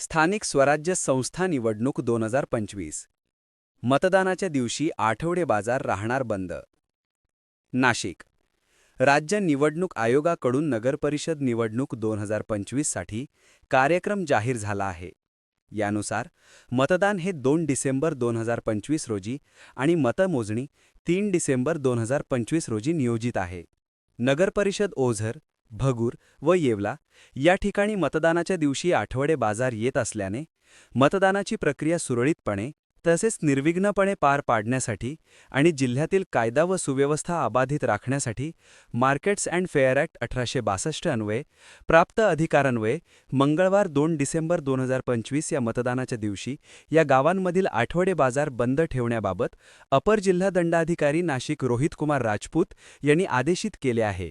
स्थानिक स्वराज्य संस्था निवडणूक दोन हजार पंचवीस. मतदानाच्या दिवशी आठवडे बाजार राहणार बंद. नाशिक. राज्य निवडणूक आयोगाकडून नगरपरिषद निवडणूक दोन हजार पंचवीससाठी कार्यक्रम जाहीर झाला आहे. यानुसार मतदान हे दोन डिसेंबर दोन हजार पंचवीस रोजी आणि मतमोजणी तीन डिसेंबर दोन हजार पंचवीस रोजी नियोजित आहे. नगरपरिषद ओझर भगूर व येवला या ठिकाणी मतदानाच्या दिवशी आठवडे बाजार येत असल्याने मतदानाची प्रक्रिया सुरळीतपणे तसेच निर्विघ्नपणे पार पाडण्यासाठी आणि जिल्ह्यातील कायदा व सुव्यवस्था अबाधित राखण्यासाठी मार्केट्स अँड फेअर ॲक्ट अठराशे बासष्ट अन्वये प्राप्त अधिकारान्वये मंगळवार दोन डिसेंबर दोन हजार पंचवीस या मतदानाच्या दिवशी या गावांमधील आठवडे बाजार बंद ठेवण्याबाबत अपर जिल्हा दंडाधिकारी नाशिक रोहितकुमार राजपूत यांनी आदेशित केले आहे.